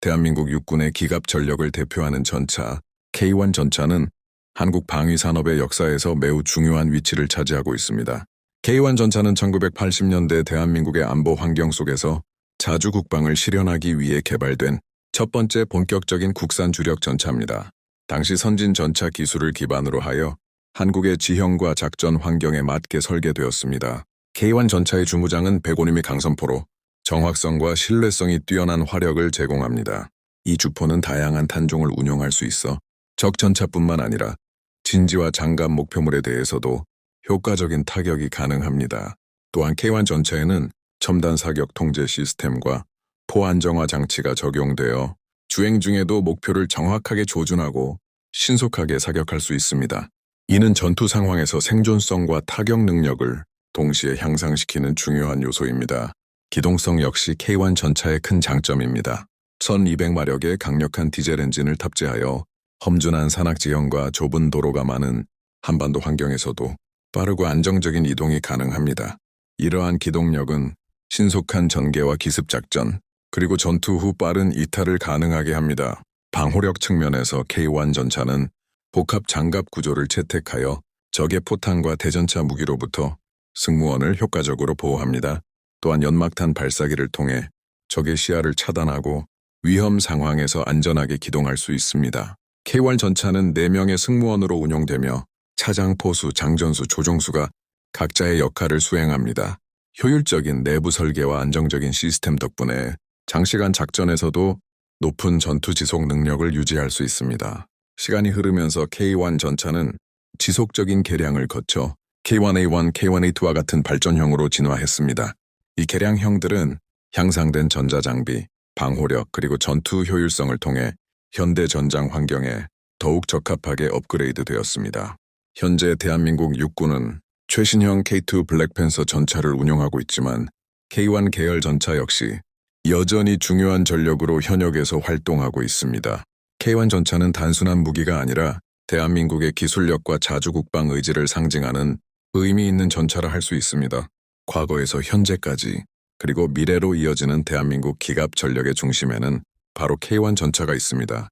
대한민국 육군의 기갑 전력을 대표하는 전차 K1 전차는 한국 방위 산업의 역사에서 매우 중요한 위치를 차지하고 있습니다. K1 전차는 1980년대 대한민국의 안보 환경 속에서 자주 국방을 실현하기 위해 개발된 첫 번째 본격적인 국산 주력 전차입니다. 당시 선진 전차 기술을 기반으로 하여 한국의 지형과 작전 환경에 맞게 설계되었습니다. K1 전차의 주무장은 105mm 강선포로 정확성과 신뢰성이 뛰어난 화력을 제공합니다. 이 주포는 다양한 탄종을 운용할 수 있어 적 전차뿐만 아니라 진지와 장갑 목표물에 대해서도 효과적인 타격이 가능합니다. 또한 K1 전차에는 첨단 사격 통제 시스템과 포 안정화 장치가 적용되어 주행 중에도 목표를 정확하게 조준하고 신속하게 사격할 수 있습니다. 이는 전투 상황에서 생존성과 타격 능력을 동시에 향상시키는 중요한 요소입니다. 기동성 역시 K1 전차의 큰 장점입니다. 1200마력의 강력한 디젤 엔진을 탑재하여 험준한 산악 지형과 좁은 도로가 많은 한반도 환경에서도 빠르고 안정적인 이동이 가능합니다. 이러한 기동력은 신속한 전개와 기습 작전, 그리고 전투 후 빠른 이탈을 가능하게 합니다. 방호력 측면에서 K1 전차는 복합 장갑 구조를 채택하여 적의 포탄과 대전차 무기로부터 승무원을 효과적으로 보호합니다. 또한 연막탄 발사기를 통해 적의 시야를 차단하고 위험 상황에서 안전하게 기동할 수 있습니다. K1 전차는 4명의 승무원으로 운용되며 차장, 포수, 장전수, 조종수가 각자의 역할을 수행합니다. 효율적인 내부 설계와 안정적인 시스템 덕분에 장시간 작전에서도 높은 전투 지속 능력을 유지할 수 있습니다. 시간이 흐르면서 K1 전차는 지속적인 개량을 거쳐 K1A1, K1A2와 같은 발전형으로 진화했습니다. 이 개량형들은 향상된 전자장비, 방호력 그리고 전투 효율성을 통해 현대 전장 환경에 더욱 적합하게 업그레이드 되었습니다. 현재 대한민국 육군은 최신형 K2 블랙팬서 전차를 운용하고 있지만 K1 계열 전차 역시 여전히 중요한 전력으로 현역에서 활동하고 있습니다. K1 전차는 단순한 무기가 아니라 대한민국의 기술력과 자주국방 의지를 상징하는 의미 있는 전차라 할 수 있습니다. 과거에서 현재까지 그리고 미래로 이어지는 대한민국 기갑 전력의 중심에는 바로 K1 전차가 있습니다.